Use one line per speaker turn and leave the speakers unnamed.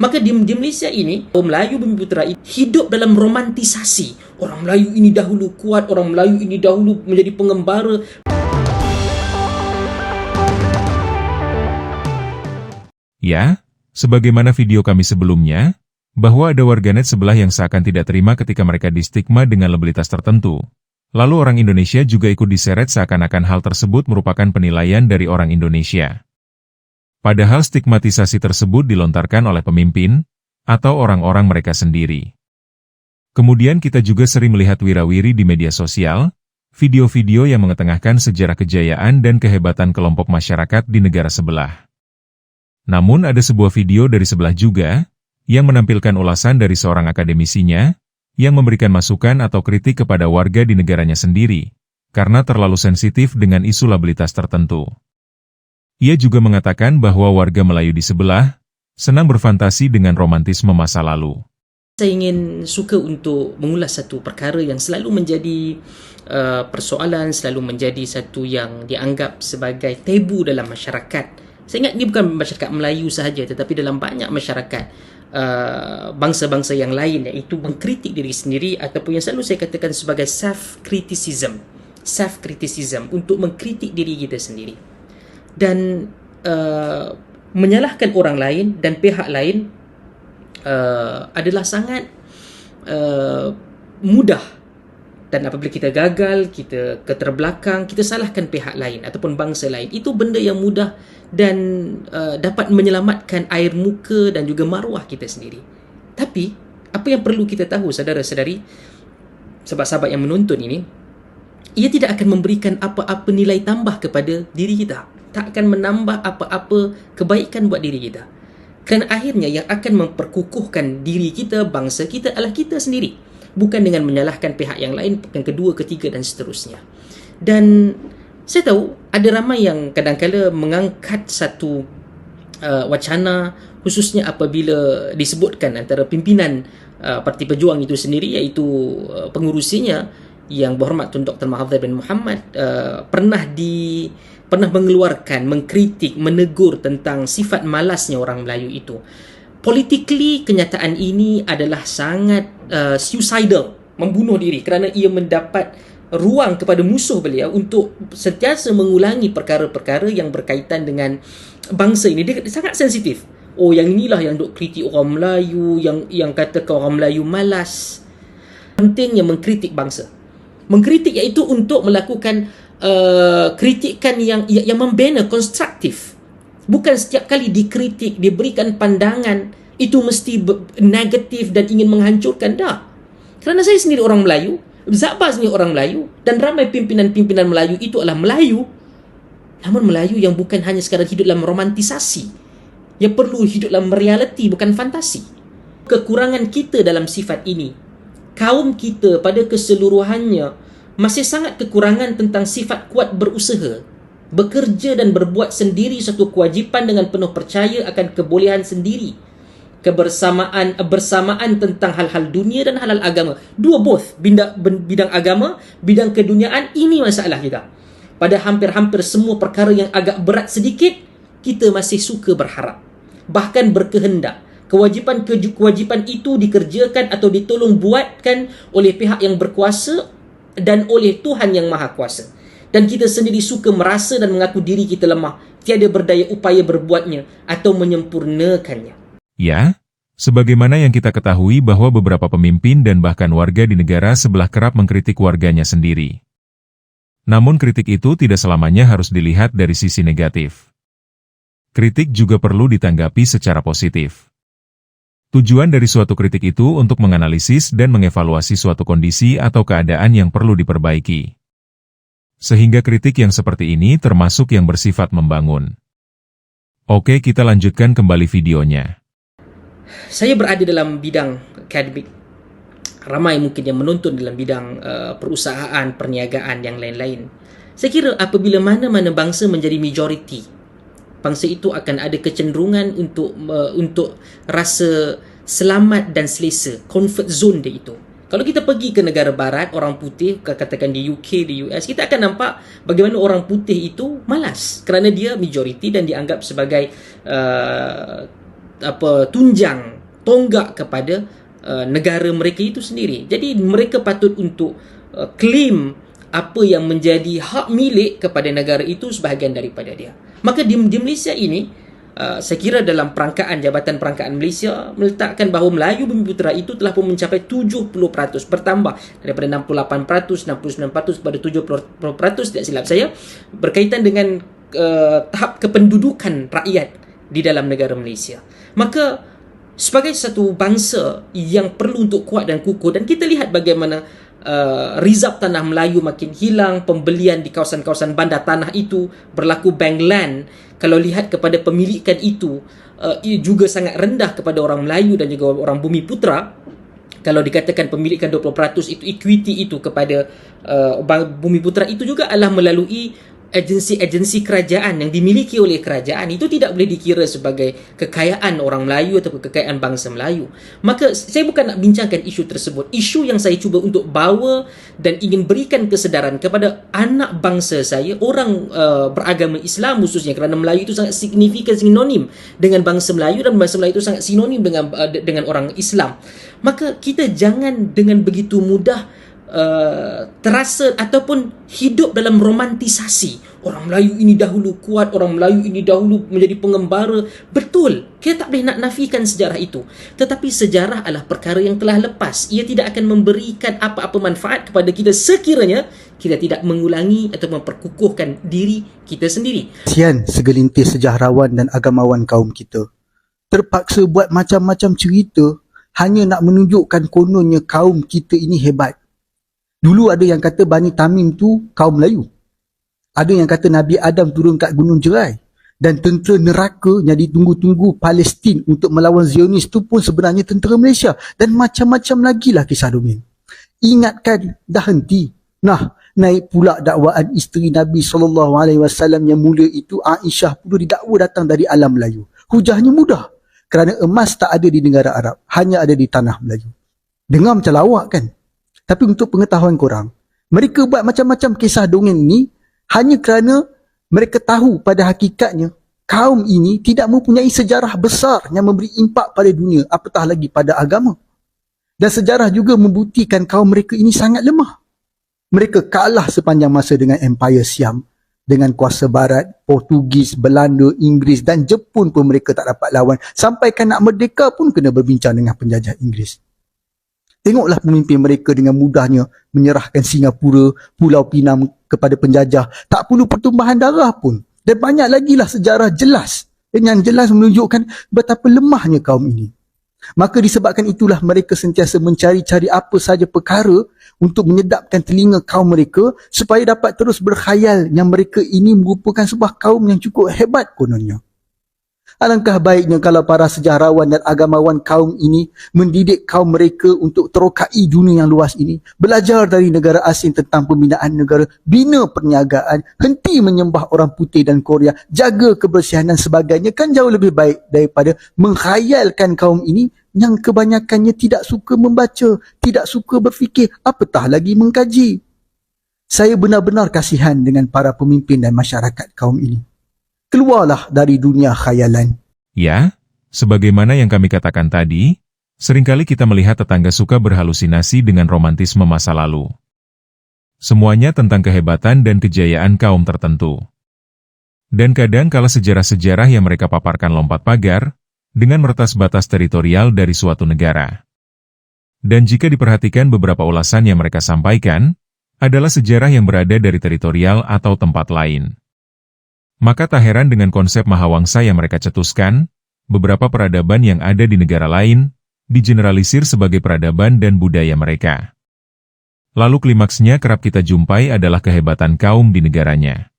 Maka di, di Malaysia ini, orang Melayu Bumi Putera hidup dalam romantisasi. Orang Melayu ini dahulu kuat, orang Melayu ini dahulu menjadi pengembara.
Ya, sebagaimana video kami sebelumnya, bahwa ada warganet sebelah yang seakan tidak terima ketika mereka distigma dengan lebelitas tertentu. Lalu orang Indonesia juga ikut diseret seakan-akan hal tersebut merupakan penilaian dari orang Indonesia. Padahal stigmatisasi tersebut dilontarkan oleh pemimpin atau orang-orang mereka sendiri. Kemudian kita juga sering melihat wirawiri di media sosial, video-video yang mengetengahkan sejarah kejayaan dan kehebatan kelompok masyarakat di negara sebelah. Namun ada sebuah video dari sebelah juga, yang menampilkan ulasan dari seorang akademisinya, yang memberikan masukan atau kritik kepada warga di negaranya sendiri, karena terlalu sensitif dengan isu labilitas tertentu. Ia juga mengatakan bahwa warga Melayu di sebelah senang berfantasi dengan romantisme masa lalu.
Saya ingin suka untuk mengulas satu perkara yang selalu menjadi uh, persoalan, selalu menjadi satu yang dianggap sebagai tabu dalam masyarakat. Saya ingat ini bukan masyarakat Melayu sahaja tetapi dalam banyak masyarakat uh, bangsa-bangsa yang lain iaitu mengkritik diri sendiri ataupun yang selalu saya katakan sebagai self criticism. Self criticism untuk mengkritik diri kita sendiri dan uh, menyalahkan orang lain dan pihak lain uh, adalah sangat uh, mudah dan apabila kita gagal, kita keterbelakang, kita salahkan pihak lain ataupun bangsa lain. Itu benda yang mudah dan uh, dapat menyelamatkan air muka dan juga maruah kita sendiri. Tapi, apa yang perlu kita tahu saudara-saudari, sahabat-sahabat yang menonton ini, ia tidak akan memberikan apa-apa nilai tambah kepada diri kita tak akan menambah apa-apa kebaikan buat diri kita. Kerana akhirnya yang akan memperkukuhkan diri kita, bangsa kita adalah kita sendiri. Bukan dengan menyalahkan pihak yang lain, yang kedua, ketiga dan seterusnya. Dan saya tahu ada ramai yang kadang-kadang mengangkat satu uh, wacana khususnya apabila disebutkan antara pimpinan uh, Parti Pejuang itu sendiri iaitu uh, pengurusinya yang berhormat Tun Dr. Mahathir bin Muhammad uh, pernah di pernah mengeluarkan, mengkritik, menegur tentang sifat malasnya orang Melayu itu. Politically, kenyataan ini adalah sangat uh, suicidal, membunuh diri kerana ia mendapat ruang kepada musuh beliau untuk sentiasa mengulangi perkara-perkara yang berkaitan dengan bangsa ini. Dia sangat sensitif. Oh, yang inilah yang duk kritik orang Melayu, yang yang kata orang Melayu malas. Pentingnya mengkritik bangsa. Mengkritik iaitu untuk melakukan uh, kritikan yang yang membina konstruktif. Bukan setiap kali dikritik diberikan pandangan itu mesti negatif dan ingin menghancurkan. Dah kerana saya sendiri orang Melayu Zabas ni orang Melayu dan ramai pimpinan-pimpinan Melayu itu adalah Melayu. Namun Melayu yang bukan hanya sekadar hidup dalam romantisasi yang perlu hidup dalam realiti bukan fantasi. Kekurangan kita dalam sifat ini kaum kita pada keseluruhannya masih sangat kekurangan tentang sifat kuat berusaha, bekerja dan berbuat sendiri satu kewajipan dengan penuh percaya akan kebolehan sendiri, kebersamaan bersamaan tentang hal-hal dunia dan hal-hal agama. Dua both bidang, bidang agama, bidang keduniaan ini masalah kita. Pada hampir-hampir semua perkara yang agak berat sedikit, kita masih suka berharap. Bahkan berkehendak. Kewajipan kewajipan itu dikerjakan atau ditolong buatkan oleh pihak yang berkuasa dan oleh Tuhan yang Maha Kuasa. Dan kita sendiri suka merasa dan mengaku diri kita lemah, tiada berdaya upaya berbuatnya atau menyempurnakannya.
Ya, sebagaimana yang kita ketahui bahwa beberapa pemimpin dan bahkan warga di negara sebelah kerap mengkritik warganya sendiri. Namun kritik itu tidak selamanya harus dilihat dari sisi negatif. Kritik juga perlu ditanggapi secara positif. Tujuan dari suatu kritik itu untuk menganalisis dan mengevaluasi suatu kondisi atau keadaan yang perlu diperbaiki. Sehingga kritik yang seperti ini termasuk yang bersifat membangun. Oke, kita lanjutkan kembali videonya.
Saya berada dalam bidang akademik. Ramai mungkin yang menonton dalam bidang uh, perusahaan, perniagaan, yang lain-lain. Saya kira apabila mana-mana bangsa menjadi majoriti bangsa itu akan ada kecenderungan untuk uh, untuk rasa selamat dan selesa comfort zone dia itu kalau kita pergi ke negara barat orang putih katakan di UK di US kita akan nampak bagaimana orang putih itu malas kerana dia majoriti dan dianggap sebagai uh, apa tunjang tonggak kepada uh, negara mereka itu sendiri. Jadi mereka patut untuk uh, claim apa yang menjadi hak milik kepada negara itu sebahagian daripada dia. Maka di, di Malaysia ini uh, saya kira dalam perangkaan Jabatan Perangkaan Malaysia meletakkan bahawa Melayu Bumi Putera itu telah pun mencapai 70% bertambah daripada 68%, 69% kepada 70% tidak silap saya berkaitan dengan uh, tahap kependudukan rakyat di dalam negara Malaysia. Maka sebagai satu bangsa yang perlu untuk kuat dan kukuh dan kita lihat bagaimana uh, rizab tanah Melayu makin hilang pembelian di kawasan-kawasan bandar tanah itu berlaku bank land. Kalau lihat kepada pemilikan itu uh, juga sangat rendah kepada orang Melayu dan juga orang bumi putra. Kalau dikatakan pemilikan 20% itu equity itu kepada uh, bumi putra itu juga adalah melalui agensi-agensi kerajaan yang dimiliki oleh kerajaan itu tidak boleh dikira sebagai kekayaan orang Melayu atau kekayaan bangsa Melayu. Maka saya bukan nak bincangkan isu tersebut. Isu yang saya cuba untuk bawa dan ingin berikan kesedaran kepada anak bangsa saya, orang uh, beragama Islam khususnya kerana Melayu itu sangat signifikan sinonim dengan bangsa Melayu dan bangsa Melayu itu sangat sinonim dengan uh, dengan orang Islam. Maka kita jangan dengan begitu mudah Uh, terasa ataupun hidup dalam romantisasi. Orang Melayu ini dahulu kuat orang Melayu ini dahulu menjadi pengembara. Betul kita tak boleh nak nafikan sejarah itu. Tetapi sejarah adalah perkara yang telah lepas. Ia tidak akan memberikan apa-apa manfaat kepada kita sekiranya kita tidak mengulangi atau memperkukuhkan diri kita sendiri.
Sian segelintir sejarawan dan agamawan kaum kita. Terpaksa buat macam-macam cerita hanya nak menunjukkan kononnya kaum kita ini hebat Dulu ada yang kata Bani Tamim tu kaum Melayu. Ada yang kata Nabi Adam turun kat Gunung Jerai. Dan tentera neraka yang ditunggu-tunggu Palestin untuk melawan Zionis tu pun sebenarnya tentera Malaysia. Dan macam-macam lagi lah kisah Domin. Ingatkan dah henti. Nah, naik pula dakwaan isteri Nabi SAW yang mulia itu Aisyah pun didakwa datang dari alam Melayu. Hujahnya mudah. Kerana emas tak ada di negara Arab. Hanya ada di tanah Melayu. Dengar macam lawak kan? Tapi untuk pengetahuan korang, mereka buat macam-macam kisah dongeng ini hanya kerana mereka tahu pada hakikatnya kaum ini tidak mempunyai sejarah besar yang memberi impak pada dunia apatah lagi pada agama. Dan sejarah juga membuktikan kaum mereka ini sangat lemah. Mereka kalah sepanjang masa dengan Empire Siam, dengan kuasa barat, Portugis, Belanda, Inggeris dan Jepun pun mereka tak dapat lawan. Sampai kan nak merdeka pun kena berbincang dengan penjajah Inggeris. Tengoklah pemimpin mereka dengan mudahnya menyerahkan Singapura, Pulau Pinang kepada penjajah. Tak perlu pertumbuhan darah pun. Dan banyak lagi lah sejarah jelas. Yang jelas menunjukkan betapa lemahnya kaum ini. Maka disebabkan itulah mereka sentiasa mencari-cari apa saja perkara untuk menyedapkan telinga kaum mereka supaya dapat terus berkhayal yang mereka ini merupakan sebuah kaum yang cukup hebat kononnya. Alangkah baiknya kalau para sejarawan dan agamawan kaum ini mendidik kaum mereka untuk terokai dunia yang luas ini. Belajar dari negara asing tentang pembinaan negara, bina perniagaan, henti menyembah orang putih dan Korea, jaga kebersihan dan sebagainya kan jauh lebih baik daripada menghayalkan kaum ini yang kebanyakannya tidak suka membaca, tidak suka berfikir, apatah lagi mengkaji. Saya benar-benar kasihan dengan para pemimpin dan masyarakat kaum ini keluarlah dari dunia khayalan.
Ya, sebagaimana yang kami katakan tadi, sering kali kita melihat tetangga suka berhalusinasi dengan romantisme masa lalu. Semuanya tentang kehebatan dan kejayaan kaum tertentu. Dan kadang kala sejarah-sejarah yang mereka paparkan lompat pagar, dengan meretas batas teritorial dari suatu negara. Dan jika diperhatikan beberapa ulasan yang mereka sampaikan, adalah sejarah yang berada dari teritorial atau tempat lain. Maka tak heran dengan konsep Mahawangsa yang mereka cetuskan, beberapa peradaban yang ada di negara lain, digeneralisir sebagai peradaban dan budaya mereka. Lalu klimaksnya kerap kita jumpai adalah kehebatan kaum di negaranya.